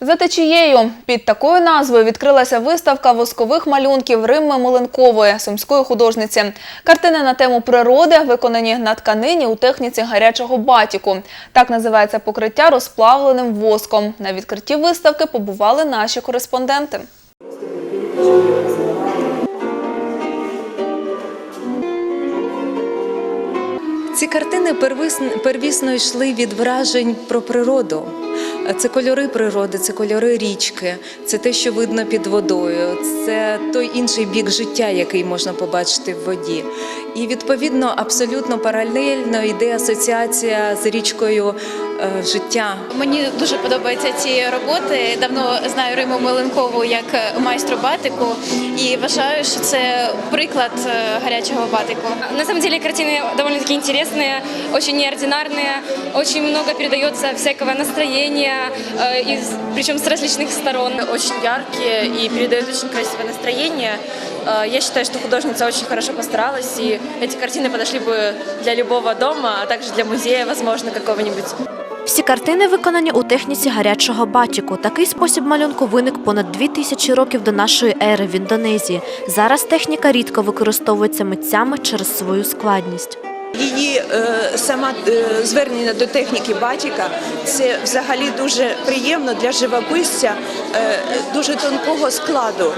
За течією під такою назвою відкрилася виставка воскових малюнків Римми Моленкової, сумської художниці. Картини на тему природи виконані на тканині у техніці гарячого батіку. Так називається покриття розплавленим воском. На відкритті виставки побували наші кореспонденти. Ці картини первісно, йшли від вражень про природу. Це кольори природи, це кольори річки, це те, що видно під водою, це той інший бік життя, який можна побачити в воді. І відповідно абсолютно паралельно йде асоціація з річкою життя. Мені дуже подобаються ці роботи. Давно знаю Риму Меленкову як майстру батику і вважаю, що це приклад е, гарячого батику. На самом деле картины довольно-таки интересные, очень неординарные, очень много передается всякого настроения, э, из, причем с различных сторон. очень яркие и передают очень красивое настроение. Э, Я считаю, что художница очень хорошо постаралась, и эти картины подошли бы для любого дома, а также для музея, возможно, какого-нибудь. Всі картини виконані у техніці гарячого батіку. Такий спосіб малюнку виник понад дві тисячі років до нашої ери в Індонезії. Зараз техніка рідко використовується митцями через свою складність. Її е, сама е, звернення до техніки батіка це взагалі дуже приємно для живописця е, дуже тонкого складу.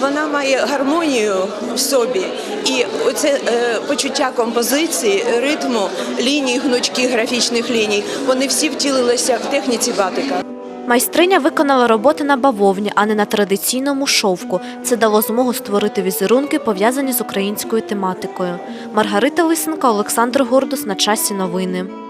Вона має гармонію в собі, і оце е, почуття композиції, ритму, ліній, гнучких графічних ліній. Вони всі втілилися в техніці батика. Майстриня виконала роботи на бавовні, а не на традиційному шовку. Це дало змогу створити візерунки, пов'язані з українською тематикою. Маргарита Лисенко, Олександр Гордус на часі новини.